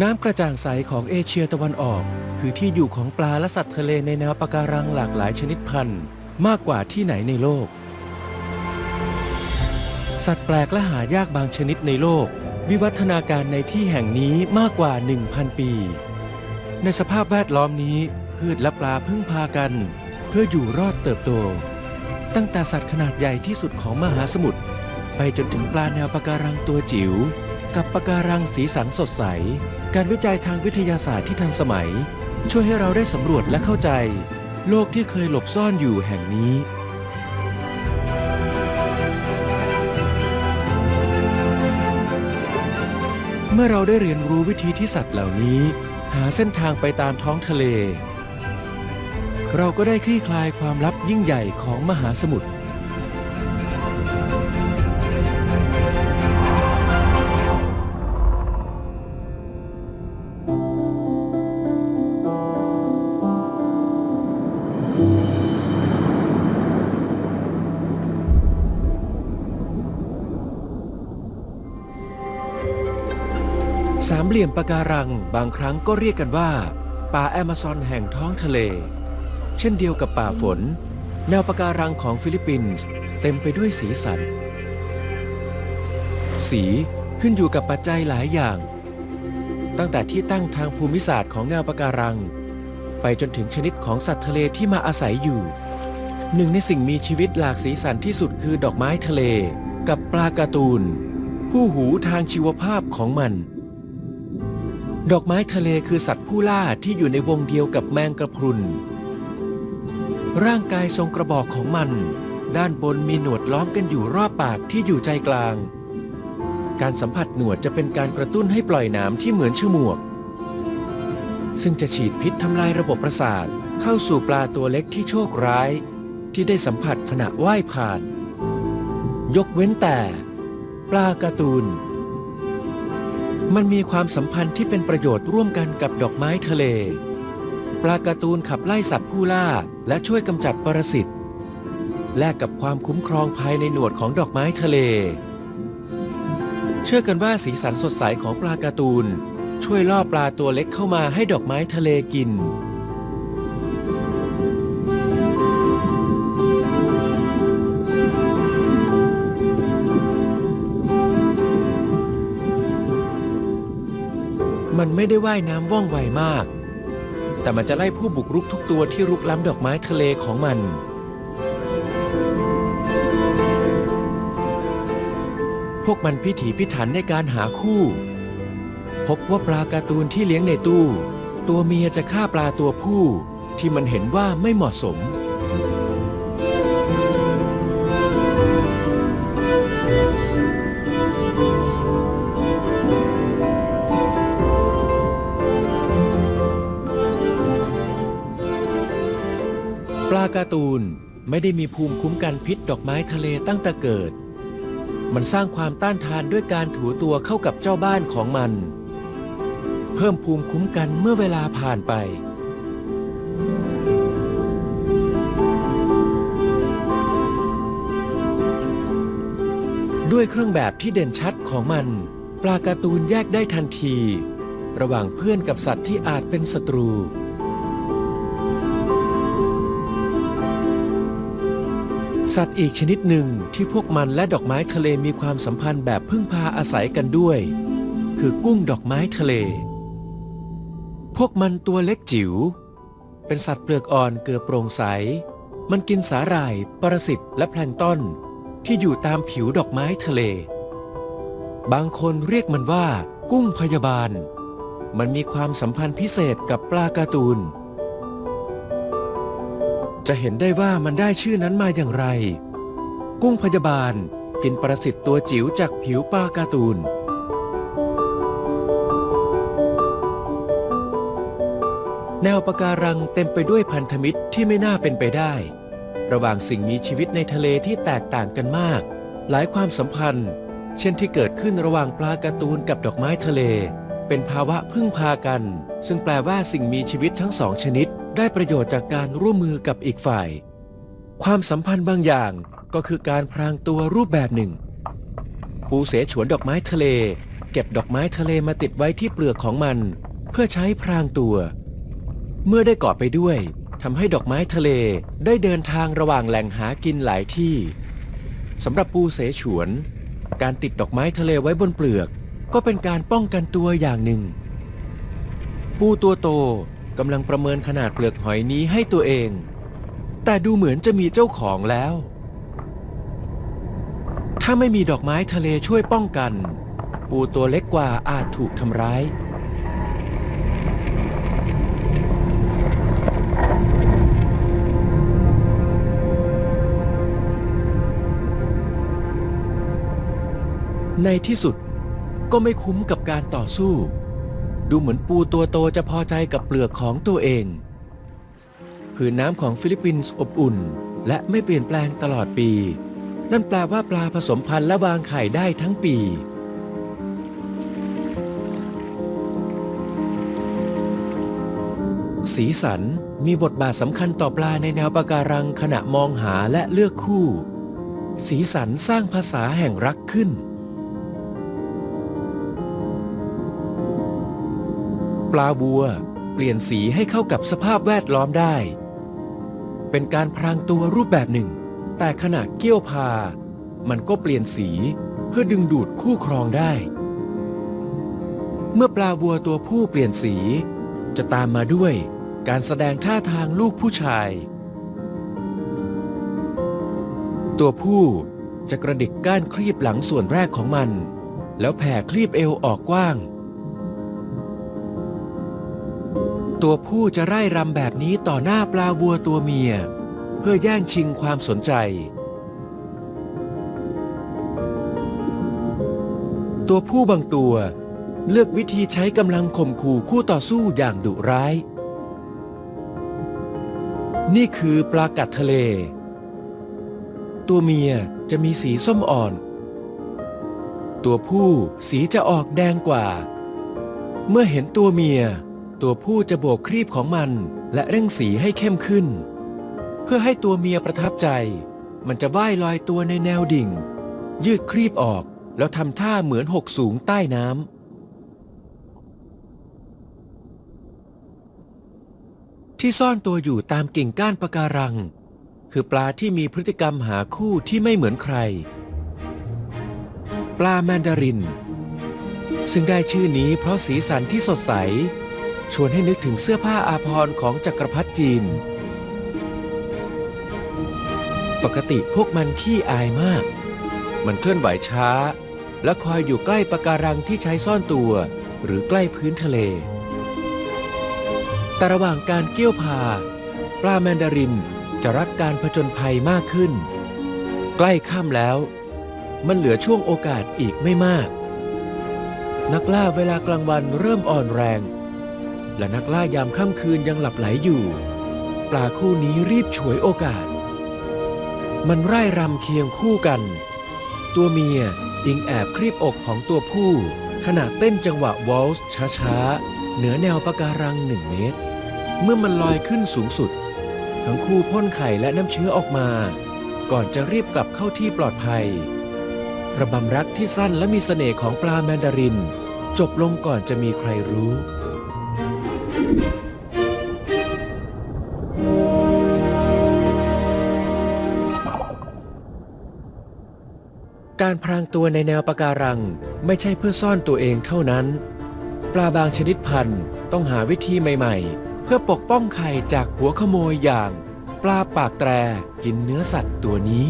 น้ำกระจ่างใสของเอเชียตะวันออก คือที่อยู่ของปลาและสัตว์ทะเลในแนวปะการังหลากหลายชนิดพันธุ์ มากกว่าที่ไหนในโลก สัตว์แปลกและหายากบางชนิดในโลก วิวัฒนาการในที่แห่งนี้มากกว่า 1,000 ปี ในสภาพแวดล้อมนี้ พืชและปลาพึ่งพากัน เพื่ออยู่รอดเติบโต ตั้งแต่สัตว์ขนาดใหญ่ที่สุดของมหาสมุทรไปจนถึงปลาแนวปะการังตัวจิ๋ว กับปะการังสีสันสดใส การวิจัยทางวิทยาศาสตร์ที่ทันสมัย ช่วยให้เราได้สำรวจและเข้าใจ โลกที่เคยหลบซ่อนอยู่แห่งนี้ เมื่อเราได้เรียนรู้วิธีที่สัตว์เหล่านี้ หาเส้นทางไปตามท้องทะเล เราก็ได้คลี่คลายความลับยิ่งใหญ่ของมหาสมุทร ลี่ยมปะการังบางครั้งก็เรียกกันว่า ป่าแอมะซอนแห่งท้องทะเล เช่นเดียวกับป่าฝน แนวปะการังของฟิลิปปินส์เต็มไปด้วยสีสัน สีขึ้นอยู่กับปัจจัยหลายอย่าง ตั้งแต่ที่ตั้งทางภูมิศาสตร์ของแนวปะการัง ไปจนถึงชนิดของสัตว์ทะเลที่มาอาศัยอยู่ หนึ่งในสิ่งมีชีวิตหลากสีสันที่สุดคือดอกไม้ทะเล กับปลาการ์ตูนผู้หูทางชีวภาพของมัน ดอกไม้ทะเลคือสัตว์ผู้ล่าที่อยู่ในวงเดียวกับแมงกระพรุน ร่างกายทรงกระบอกของมัน ด้านบนมีหนวดล้อมกันอยู่รอบปากที่อยู่ใจกลาง การสัมผัสหนวดจะเป็นการกระตุ้นให้ปล่อยนามที่เหมือนฉมวก ซึ่งจะฉีดพิษทำลายระบบประสาทเข้าสู่ปลาตัวเล็กที่โชคร้าย ที่ได้สัมผัสขณะว่ายผ่าน ยกเว้นแต่ ปลาการ์ตูน มันมีความสัมพันธ์ที่เป็นประโยชน์ร่วมกันกับดอกไม้ทะเล ปลาการ์ตูนขับไล่สัตว์ผู้ล่า และช่วยกำจัดปรสิตแลกกับความคุ้มครองภายในหนวดของดอกไม้ทะเล เชื่อกันว่าสีสันสดใสของปลาการ์ตูน ช่วยล่อปลาตัวเล็กเข้ามาให้ดอกไม้ทะเลกิน ไม่ได้ว่ายน้ำว่องไวมาก แต่มันจะไล่ผู้บุกรุกทุกตัวที่รุกล้ำดอกไม้ทะเลของมัน พวกมันพิถีพิถันในการหาคู่ พบว่าปลาการ์ตูนที่เลี้ยงในตู้ ตัวเมียจะฆ่าปลาตัวผู้ที่มันเห็นว่าไม่เหมาะสมาการ์ตูนไม่ได้มีภูมิคุ้มกันพิษดอกไม้ทะเลตั้งแต่เกิด มันสร้างความต้านทานด้วยการถูตัวเข้ากับเจ้าบ้านของมัน เพิ่มภูมิคุ้มกันเมื่อเวลาผ่านไป ด้วยเครื่องแบบที่เด่นชัดของมัน ปลาการ์ตูนแยกได้ทันที ระหว่างเพื่อนกับสัตว์ที่อาจเป็นศัตรู สัตว์อีกชนิดหนึ่งที่พวกมันและดอกไม้ทะเลมีความสัมพันธ์แบบพึ่งพาอาศัยกันด้วย คือกุ้งดอกไม้ทะเล พวกมันตัวเล็กจิ๋วเป็นสัตว์เปลือกอ่อนเกือบโปร่งใส มันกินสาหร่าย ปรสิตและแพลงต้น ที่อยู่ตามผิวดอกไม้ทะเล บางคนเรียกมันว่า กุ้งพยาบาล มันมีความสัมพันธ์พิเศษกับปลาการ์ตูน จะเห็นได้ว่ามันได้ชื่อนั้นมาอย่างไร กุ้งพยาบาลกินปรสิตตัวจิ๋วจากผิวปลาการ์ตูน แนวปะการังเต็มไปด้วยพันธมิตรที่ไม่น่าเป็นไปได้ ระหว่างสิ่งมีชีวิตในทะเลที่แตกต่างกันมาก หลายความสัมพันธ์ เช่นที่เกิดขึ้นระหว่างปลาการ์ตูนกับดอกไม้ทะเล เป็นภาวะพึ่งพากัน ซึ่งแปลว่าสิ่งมีชีวิตทั้งสองชนิด ได้ประโยชน์จากการร่วมมือกับอีกฝ่าย ความสัมพันธ์บางอย่างก็คือการพรางตัวรูปแบบหนึ่ง ปูเสฉวนดอกไม้ทะเล เก็บดอกไม้ทะเลมาติดไว้ที่เปลือกของมัน เพื่อใช้พรางตัว เมื่อได้เกาะไปด้วยทำให้ดอกไม้ทะเลได้เดินทางระหว่างแหล่งหากินหลายที่สำหรับปูเสฉวน การติดดอกไม้ทะเลไว้บนเปลือก ก็เป็นการป้องกันตัวอย่างหนึ่ง ปูตัวโต กำลังประเมินขนาดเปลือกหอยนี้ให้ตัวเอง แต่ดูเหมือนจะมีเจ้าของแล้ว ถ้าไม่มีดอกไม้ทะเลช่วยป้องกัน ปูตัวเล็กกว่าอาจถูกทำร้ายในที่สุดก็ไม่คุ้มกับการต่อสู้ ดูเหมือนปูตัวโตจะพอใจกับเปลือกของตัวเองผืนน้ำของฟิลิปปินส์อบอุ่น และไม่เปลี่ยนแปลงตลอดปี นั่นแปลว่าปลาผสมพันธุ์และวางไข่ได้ทั้งปี สีสันมีบทบาทสำคัญต่อปลาในแนวปะการังขณะมองหาและเลือกคู่ สีสันสร้างภาษาแห่งรักขึ้น ปลาบัว เปลี่ยนสีให้เข้ากับสภาพแวดล้อมได้ เป็นการพรางตัวรูปแบบหนึ่ง แต่ขณะเกี้ยวพา มันก็เปลี่ยนสีเพื่อดึงดูดคู่ครองได้ เมื่อปลาวัวตัวผู้เปลี่ยนสี จะตามมาด้วยการแสดงท่าทางลูกผู้ชาย ตัวผู้จะกระดิกก้านคลีบหลังส่วนแรกของมัน แล้วแผ่คลีบเอวออกกว้าง ตัวผู้จะไล่รำแบบนี้ต่อหน้าปลาวัวตัวเมีย เพื่อแย่งชิงความสนใจ ตัวผู้บางตัว เลือกวิธีใช้กำลังข่มขู่คู่ต่อสู้อย่างดุร้าย นี่คือปลากัดทะเล ตัวเมียจะมีสีส้มอ่อน ตัวผู้สีจะออกแดงกว่า เมื่อเห็นตัวเมีย ตัวผู้จะโบกครีบของมัน และเร่งสีให้เข้มขึ้น เพื่อให้ตัวเมียประทับใจ มันจะว่ายลอยตัวในแนวดิ่ง ยืดครีบออกแล้วทำท่าเหมือนหกสูงใต้น้ำที่ซ่อนตัวอยู่ตามกิ่งก้านปะการัง คือปลาที่มีพฤติกรรมหาคู่ที่ไม่เหมือนใคร ปลาแมนดาริน ซึ่งได้ชื่อนี้เพราะสีสันที่สดใส ชวนให้นึกถึงเสื้อผ้าอาภรณ์ของจักรพรรดิจีน ปกติพวกมันขี้อายมาก มันเคลื่อนไหวช้า และคอยอยู่ใกล้ปะการังที่ใช้ซ่อนตัว หรือใกล้พื้นทะเล แต่ระหว่างการเกี่ยวพา ปลาแมนดารินจะรักการผจญภัยมากขึ้น ใกล้ค่ำแล้ว มันเหลือช่วงโอกาสอีกไม่มาก นักล่าเวลากลางวันเริ่มอ่อนแรง และนักล่ายามค่ำคืนยังหลับไหลอยู่ ปลาคู่นี้รีบฉวยโอกาส มันไร่รำเคียงคู่กัน ตัวเมียอิงแอบครีบอกของตัวผู้ ขณะเต้นจังหวะวอลส์ช้าๆ เหนือแนวปะการังหนึ่งเมตร เมื่อมันลอยขึ้นสูงสุด ทั้งคู่พ่นไข่และน้ำเชื้อออกมา ก่อนจะรีบกลับเข้าที่ปลอดภัย ระบำรักที่สั้นและมีเสน่ห์ของปลาแมนดาริน จบลงก่อนจะมีใครรู้ การพรางตัวในแนวปะการังไม่ใช่เพื่อซ่อนตัวเองเท่านั้น ปลาบางชนิดพันธุ์ต้องหาวิธีใหม่ๆ เพื่อปกป้องไข่จากหัวขโมยอย่าง ปลาปากแตรกินเนื้อสัตว์ตัวนี้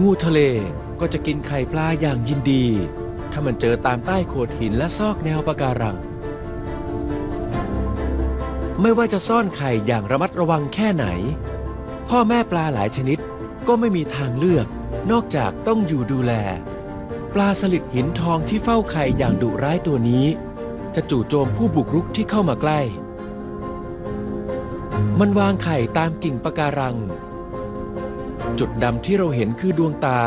งูทะเลก็จะกินไข่ปลาอย่างยินดี ถ้ามันเจอตามใต้โขดหินและซอกแนวปะการัง ไม่ว่าจะซ่อนไข่อย่างระมัดระวังแค่ไหน พ่อแม่ปลาหลายชนิดก็ไม่มีทางเลือก นอกจากต้องอยู่ดูแล ปลาสลิดหินทองที่เฝ้าไข่อย่างดุร้ายตัวนี้ จะจู่โจมผู้บุกรุกที่เข้ามาใกล้ มันวางไข่ตามกิ่งปะการัง จุดดำที่เราเห็นคือดวงตา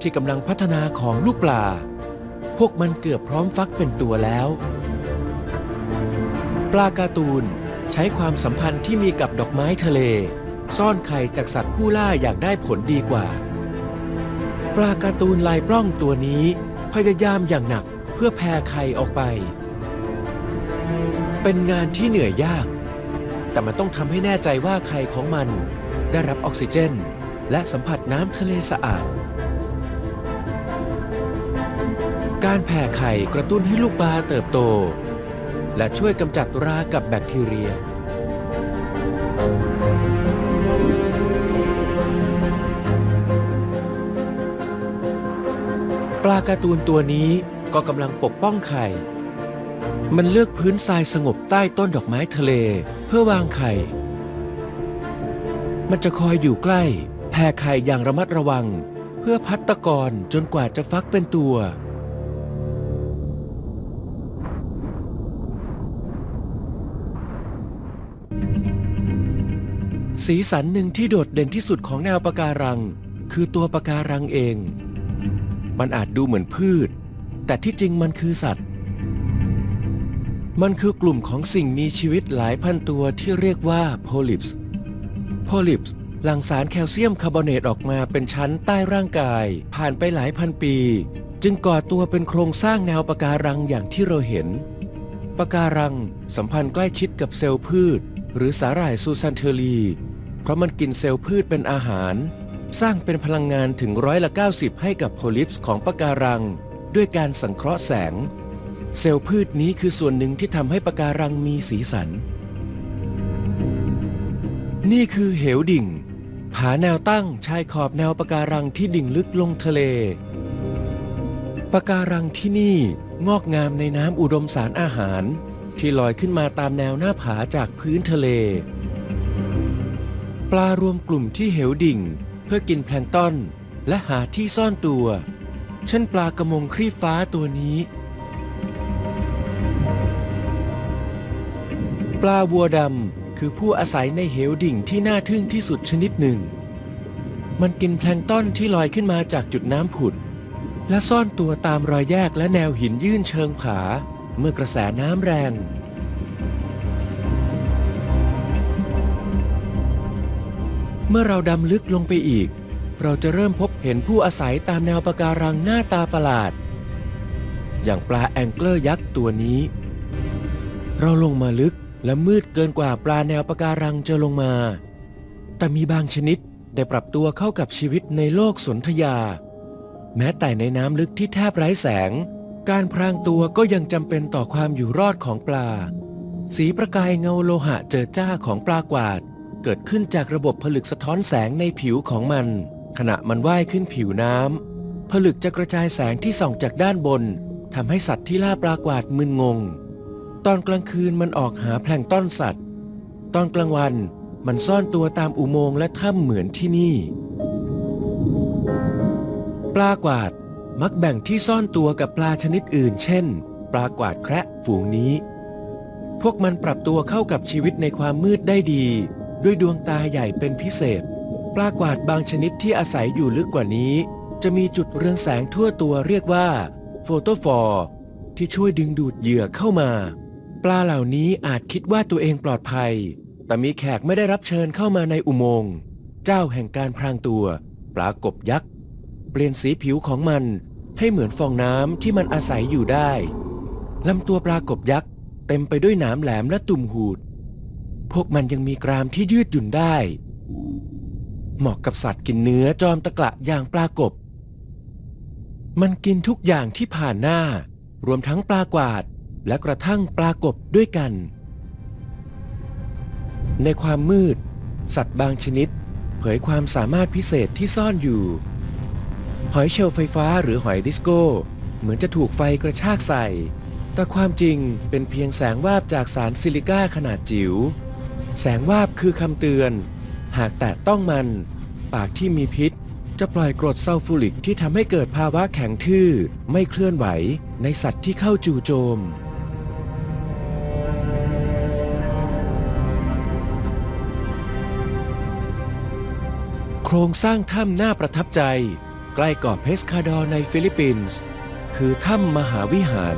ที่กำลังพัฒนาของลูกปลา พวกมันเกือบพร้อมฟักเป็นตัวแล้ว ปลาการ์ตูน ใช้ความสัมพันธ์ที่มีกับดอกไม้ทะเล ซ่อนไข่จากสัตว์ผู้ล่าอยางได้ผลดีกว่า ปลาการ์ตูนลายปล้องตัวนี้ พยายามอย่างหนักเพื่อแผ่ไข่ออกไป เป็นงานที่เหนื่อยยาก แต่มันต้องทำให้แน่ใจว่าไข่ของมัน ได้รับออกซิเจน และสัมผัสน้ำทะเลสะอาดการแผ่ไข่กระตุ้นให้ลูกปลาเติบโต และช่วยกำจัดรากับแบคทีเรีย ปลาการ์ตูนตัวนี้ก็กำลังปกป้องไข่ มันเลือกพื้นทรายสงบใต้ต้นดอกไม้ทะเล เพื่อวางไข่ มันจะคอยอยู่ใกล้แผ่ไข่อย่างระมัดระวัง เพื่อพัดตะกอนจนกว่าจะฟักเป็นตัว สีสันหนึ่งที่โดดเด่นที่สุดของแนวปะการัง คือตัวปะการังเอง มันอาจดูเหมือนพืช แต่ที่จริงมันคือสัตว์ มันคือกลุ่มของสิ่งมีชีวิตหลายพันตัวที่เรียกว่าโพลิปส์โพลิปส์หลั่งสารแคลเซียมคาร์บอเนตออกมาเป็นชั้นใต้ร่างกาย ผ่านไปหลายพันปี จึงก่อตัวเป็นโครงสร้างแนวปะการังอย่างที่เราเห็นปะการังสัมพันธ์ใกล้ชิดกับเซลล์พืช หรือสาหร่ายซูซันเทอรี เพราะมันกินเซลล์พืชเป็นอาหาร สร้างเป็นพลังงานถึงร้อยละ 90 ให้กับโพลิปส์ของปะการัง ด้วยการสังเคราะห์แสง เซลล์พืชนี้คือส่วนหนึ่งที่ทำให้ปะการังมีสีสัน นี่คือเหวดิ่ง ผาแนวตั้งชายขอบแนวปะการังที่ดิ่งลึกลงทะเลปะการังที่นี่งอกงามในน้ำอุดมสารอาหาร ที่ลอยขึ้นมาตามแนวหน้าผาจากพื้นทะเล ลารวมกลุ่มที่เหวดิ่ง เพื่อกินแพลงต้นและหาที่ซ่อนตัว เช่นปลากระมงครีบฟ้าตัวนี้ ปลาวัวดำคือผู้อาศัยในเหวดิ่งที่น่าทึ่งที่สุดชนิดหนึ่ง มันกินแพลงต้นที่ลอยขึ้นมาจากจุดน้ำผุด และซ่อนตัวตามรอยแยกและแนวหินยื่นเชิงผา เมื่อกระแสน้ำแรง เมื่อเราดำลึกลงไปอีก เราจะเริ่มพบเห็นผู้อาศัยตามแนวปะการังหน้าตาประหลาด อย่างปลาแองเกิลยักษ์ตัวนี้ เราลงมาลึกและมืดเกินกว่าปลาแนวปะการังจะลงมา แต่มีบางชนิดได้ปรับตัวเข้ากับชีวิตในโลกสนธยา แม้แต่ในน้ำลึกที่แทบไร้แสง การพรางตัวก็ยังจำเป็นต่อความอยู่รอดของปลา สีประกายเงาโลหะเจิดจ้าของปลากวาด เกิดขึ้นจากระบบผลึกสะท้อนแสงในผิวของมัน ขณะมันว่ายขึ้นผิวน้ำผลึกจะกระจายแสงที่ส่องจากด้านบนทำให้สัตว์ที่ล่าปลากวาดมึนงง ตอนกลางคืนมันออกหาแพลงต้อนสัตว์ ตอนกลางวันมันซ่อนตัวตามอุโมงค์และถ้ำเหมือนที่นี่ ปลากวาดมักแบ่งที่ซ่อนตัวกับปลาชนิดอื่น เช่น ปลากวาดแคระฝูงนี้ พวกมันปรับตัวเข้ากับชีวิตในความมืดได้ดี ด้วยดวงตาใหญ่เป็นพิเศษ ปลากวาดบางชนิดที่อาศัยอยู่ลึกกว่านี้ จะมีจุดเรืองแสงทั่วตัวเรียกว่าโฟโตฟอร์ที่ช่วยดึงดูดเหยื่อเข้ามา ปลาเหล่านี้อาจคิดว่าตัวเองปลอดภัย แต่มีแขกไม่ได้รับเชิญเข้ามาในอุโมงค์เจ้าแห่งการพรางตัว ปลากบยักษ์ เปลี่ยนสีผิวของมันให้เหมือนฟองน้ำที่มันอาศัยอยู่ได้ลำตัวปลากบยักษ์เต็มไปด้วยหนามแหลมและตุ่มหูด พวกมันยังมีกรามที่ยืดหยุ่นได้ เหมาะกับสัตว์กินเนื้อจอมตะกละอย่างปลากบ มันกินทุกอย่างที่ผ่านหน้า รวมทั้งปลากวาดและกระทั่งปลากบด้วยกัน ในความมืด สัตว์บางชนิด เผยความสามารถพิเศษที่ซ่อนอยู่ หอยเชลไฟฟ้าหรือหอยดิสโก้ เหมือนจะถูกไฟกระชากใส่แต่ความจริงเป็นเพียงแสงวาบจากสารซิลิก้าขนาดจิ๋ว แสงวาบคือคำเตือน หากแตะต้องมัน ปากที่มีพิษ จะปล่อยกรดซัลฟูริกที่ทำให้เกิดภาวะแข็งทื่อ ไม่เคลื่อนไหว ในสัตว์ที่เข้าจู่โจม โครงสร้างถ้ำน่าประทับใจ ใกล้เกาะเพสคาดอร์ในฟิลิปปินส์ คือถ้ำมหาวิหาร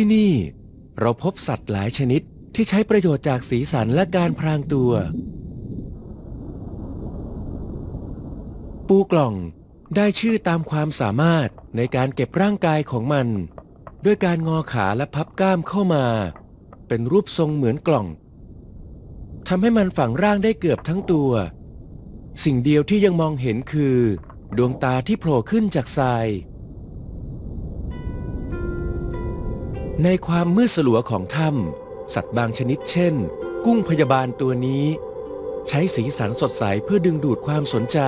ที่นี่ เราพบสัตว์หลายชนิดที่ใช้ประโยชน์จากสีสันและการพรางตัว ปูกล่องได้ชื่อตามความสามารถในการเก็บร่างกายของมัน ด้วยการงอขาและพับกล้ามเข้ามา เป็นรูปทรงเหมือนกล่องทำให้มันฝังร่างได้เกือบทั้งตัว สิ่งเดียวที่ยังมองเห็นคือ ดวงตาที่โผล่ขึ้นจากทราย ในความมืดสลัวของถ้ำสัตว์บางชนิดเช่น กุ้งพยาบาลตัวนี้ ใช้สีสันสดใสเพื่อดึงดูดความสนใจ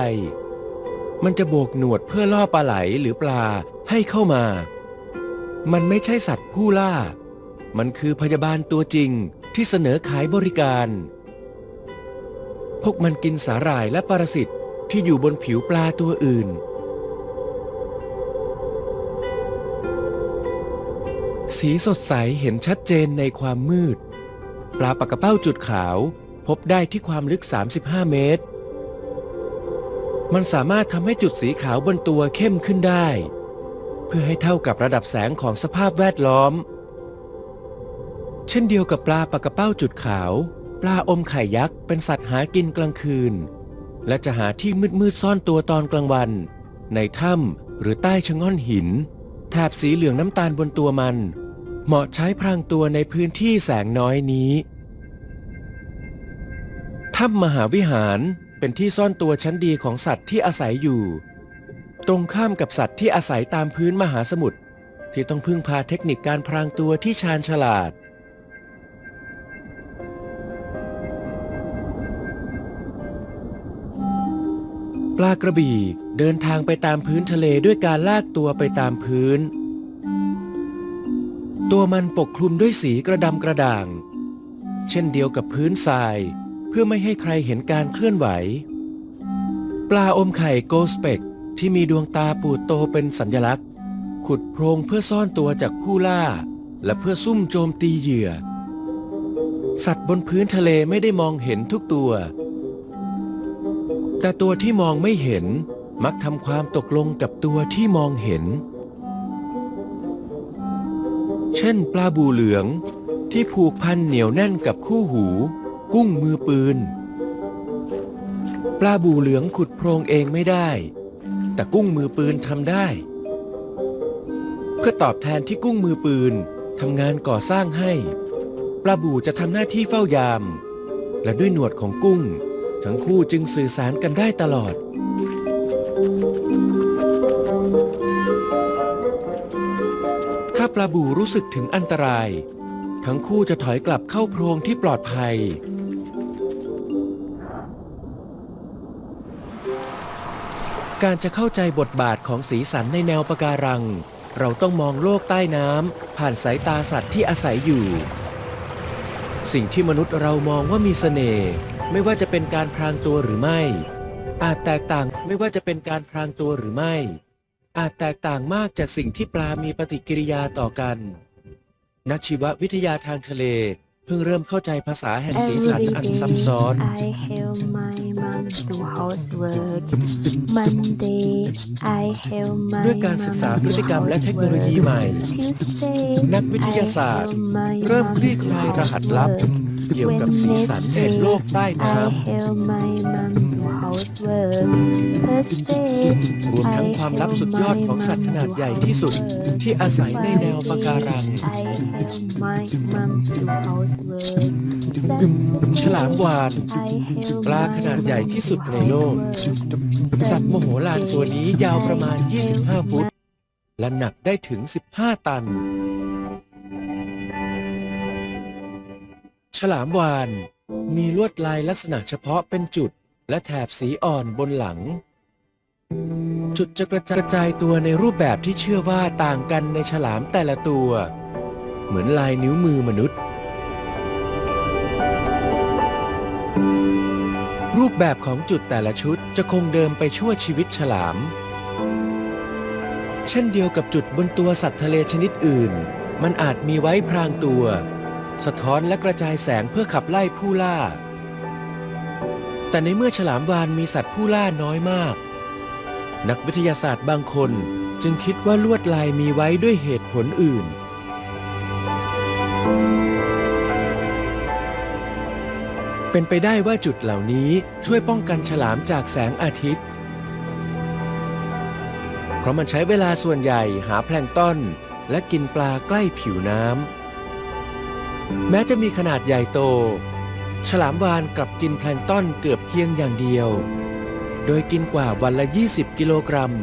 มันจะโบกหนวดเพื่อล่อปลาไหลหรือปลาให้เข้ามา มันไม่ใช่สัตว์ผู้ล่า มันคือพยาบาลตัวจริงที่เสนอขายบริการ พวกมันกินสาหร่ายและปรสิตที่อยู่บนผิวปลาตัวอื่น สีสดใสเห็นชัดเจนในความมืด ปลาปากกระเป้าจุดขาว พบได้ที่ความลึก 35 เมตร มันสามารถทำให้จุดสีขาวบนตัวเข้มขึ้นได้ เพื่อให้เท่ากับระดับแสงของสภาพแวดล้อม เช่นเดียวกับปลาปากกระเป้าจุดขาว ปลาอมไข่ยักษ์เป็นสัตว์หากินกลางคืน และจะหาที่มืดๆซ่อนตัวตอนกลางวัน ในถ้ำหรือใต้ชะง่อนหินแถบสีเหลืองน้ำตาลบนตัวมัน เหมาะใช้พรางตัวในพื้นที่แสงน้อยนี้ถ้ำมหาวิหารเป็นที่ซ่อนตัวชั้นดีของสัตว์ที่อาศัยอยู่ ตรงข้ามกับสัตว์ที่อาศัยตามพื้นมหาสมุทรที่ต้องพึ่งพาเทคนิคการพรางตัวที่ชาญฉลาด ปลากระบี่เดินทางไปตามพื้นทะเลด้วยการลากตัวไปตามพื้น ตัวมันปกคลุมด้วยสีกระดำกระด่าง เช่นเดียวกับพื้นทราย เพื่อไม่ให้ใครเห็นการเคลื่อนไหว ปลาอมไข่โกสเปกที่มีดวงตาปูดโตเป็นสัญลักษณ์ ขุดโพรงเพื่อซ่อนตัวจากผู้ล่า และเพื่อซุ่มโจมตีเหยื่อ สัตว์บนพื้นทะเลไม่ได้มองเห็นทุกตัว แต่ตัวที่มองไม่เห็นมักทำความตกลงกับตัวที่มองเห็น เช่น ปลาบูเหลือง ที่ผูกพันเหนียวแน่นกับคู่หู กุ้งมือปืน ปลาบูเหลืองขุดโพรงเองไม่ได้ แต่กุ้งมือปืนทำได้ เพื่อตอบแทนที่กุ้งมือปืนทำงานก่อสร้างให้ ปลาบูจะทำหน้าที่เฝ้ายาม และด้วยหนวดของกุ้ง ทั้งคู่จึงสื่อสารกันได้ตลอด ปลาบูรู้สึกถึงอันตราย ทั้งคู่จะถอยกลับเข้าโพรงที่ปลอดภัย การจะเข้าใจบทบาทของสีสันในแนวปะการัง เราต้องมองโลกใต้น้ำผ่านสายตาสัตว์ที่อาศัยอยู่ สิ่งที่มนุษย์เรามองว่ามีเสน่ห์ไม่ว่าจะเป็นการพรางตัวหรือไม่ อาจแตกต่างไม่ว่าจะเป็นการพรางตัวหรือไม่ อาจแตกต่างมากจากสิ่งที่ปลามีปฏิกิริยาต่อกัน นักชีววิทยาทางทะเล เพิ่งเริ่มเข้าใจภาษาแห่งสีสันอันซับซ้อน I help my mom do housework Monday I help my ด้วยการศึกษา mom พฤติกรรมและเทคโนโลยีใหม่ Tuesday นักวิทยาศาสตร์ I help my เริ่ม mom คลี่คลายรหัสลับ เกี่ยวกับสีสันแห่งโลกใต้น้ I help my mom do housework Thursday ำ รวมทั้งความลับสุดยอดของสัตว์ขนาดใหญ่ที่สุดที่อาศัยในแนวปะการัง I help my mom do housework ฉลามวาฬ I help ปลาขนาดใหญ่ที่สุดในโลก สัตว์โมโหลานตัวนี้ยาวประมาณ 25 ฟุต และหนักได้ถึง 15 ตัน ฉลามวาฬมีลวดลายลักษณะเฉพาะเป็นจุด และแถบสีอ่อนบนหลัง จุดจะกระจายตัวในรูปแบบที่เชื่อว่าต่างกันในฉลามแต่ละตัว เหมือนลายนิ้วมือมนุษย์ รูปแบบของจุดแต่ละชุดจะคงเดิมไปชั่วชีวิตฉลาม เช่นเดียวกับจุดบนตัวสัตว์ทะเลชนิดอื่น มันอาจมีไว้พรางตัว สะท้อนและกระจายแสงเพื่อขับไล่ผู้ล่า แต่ในเมื่อฉลามวาฬมีสัตว์ผู้ล่าน้อยมาก นักวิทยาศาสตร์บางคนจึงคิดว่าลวดลายมีไว้ด้วยเหตุผลอื่น เป็นไปได้ว่าจุดเหล่านี้ช่วยป้องกันฉลามจากแสงอาทิตย์ เพราะมันใช้เวลาส่วนใหญ่หาแพลงต้นและกินปลาใกล้ผิวน้ำแม้จะมีขนาดใหญ่โต ฉลามวาฬกลับกินแพลงต้นเกือบเพียงอย่างเดียว โดยกินกว่าวันละ 20 กิโลกรัม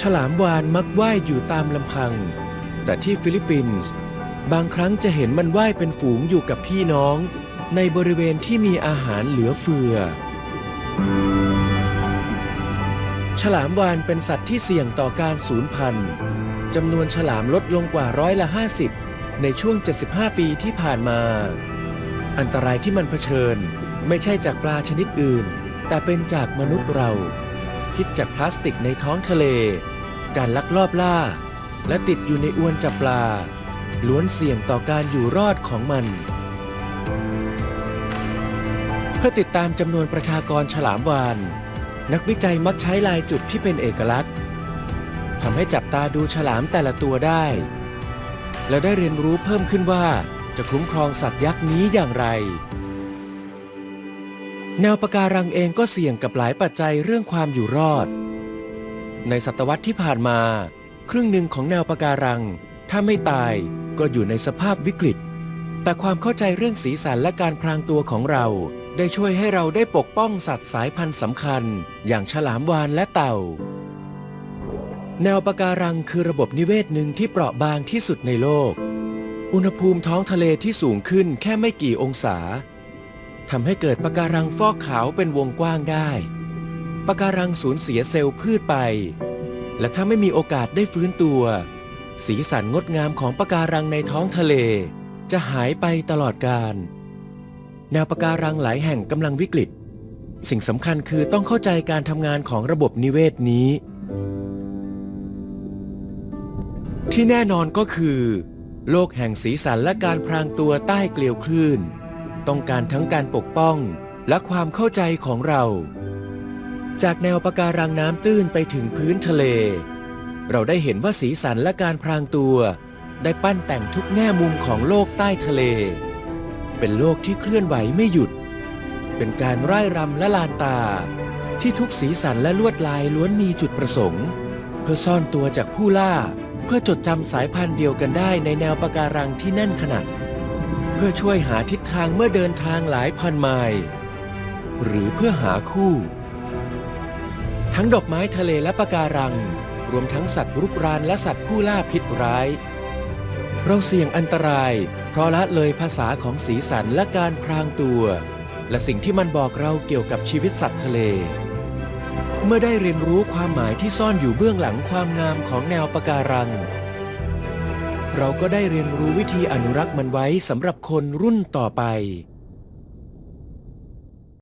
ฉลามวาฬมักว่ายอยู่ตามลำพัง แต่ที่ฟิลิปปินส์บางครั้งจะเห็นมันว่ายเป็นฝูงอยู่กับพี่น้อง ในบริเวณที่มีอาหารเหลือเฟือ ฉลามวาฬเป็นสัตว์ที่เสี่ยงต่อการสูญพันธุ์จำนวนฉลามลดลงกว่าร้อยละ 50 ในช่วง 75 ปีที่ผ่านมา อันตรายที่มันเผชิญ ไม่ใช่จากปลาชนิดอื่น แต่เป็นจากมนุษย์เรา พิษจากพลาสติกในท้องทะเล การลักลอบล่า และติดอยู่ในอวนจับปลา ล้วนเสี่ยงต่อการอยู่รอดของมัน เพื่อติดตามจำนวนประชากรฉลามวาฬนักวิจัยมักใช้ลายจุดที่เป็นเอกลักษณ์ทำให้จับตาดูฉลามแต่ละตัวได้ และได้เรียนรู้เพิ่มขึ้นว่า จะคุ้มครองสัตว์ยักษ์นี้อย่างไร แนวปะการังเองก็เสี่ยงกับหลายปัจจัยเรื่องความอยู่รอด ในศตวรรษที่ผ่านมา ครึ่งหนึ่งของแนวปะการัง ถ้าไม่ตายก็อยู่ในสภาพวิกฤต แต่ความเข้าใจเรื่องสีสันและการพรางตัวของเรา ได้ช่วยให้เราได้ปกป้องสัตว์สายพันธุ์สำคัญ อย่างฉลามวาฬและเต่าแนวปะการังคือระบบนิเวศหนึ่งที่เปราะบางที่สุดในโลก อุณหภูมิท้องทะเลที่สูงขึ้นแค่ไม่กี่องศาทำให้เกิดปะการังฟอกขาวเป็นวงกว้างได้ปะการังสูญเสียเซลล์พืชไป และถ้าไม่มีโอกาสได้ฟื้นตัว สีสันงดงามของปะการังในท้องทะเล จะหายไปตลอดกาลแนวปะการังหลายแห่งกำลังวิกฤต สิ่งสำคัญคือต้องเข้าใจการทำงานของระบบนิเวศนี้ ที่แน่นอนก็คือ โลกแห่งสีสันและการพรางตัวใต้เกลียวคลื่น ต้องการทั้งการปกป้องและความเข้าใจของเรา จากแนวปะการังน้ำตื้นไปถึงพื้นทะเล เราได้เห็นว่าสีสันและการพรางตัว ได้ปั้นแต่งทุกแง่มุมของโลกใต้ทะเล เป็นโลกที่เคลื่อนไหวไม่หยุด เป็นการร่ายรำและลานตา ที่ทุกสีสันและลวดลายล้วนมีจุดประสงค์ เพื่อซ่อนตัวจากผู้ล่า เพื่อจดจำสายพันธุ์เดียวกันได้ในแนวปะการังที่แน่นขนาด เพื่อช่วยหาทิศทางเมื่อเดินทางหลายพันไมล์หรือเพื่อหาคู่ ทั้งดอกไม้ทะเลและปะการัง รวมทั้งสัตว์รุกรานและสัตว์ผู้ล่าพิษร้าย เราเสี่ยงอันตราย เพราะละเลยภาษาของสีสันและการพรางตัว และสิ่งที่มันบอกเราเกี่ยวกับชีวิตสัตว์ทะเล เมื่อได้เรียนรู้ความหมายที่ซ่อนอยู่เบื้องหลังความงามของแนวปะการัง เราก็ได้เรียนรู้วิธีอนุรักษ์มันไว้สำหรับคนรุ่นต่อไป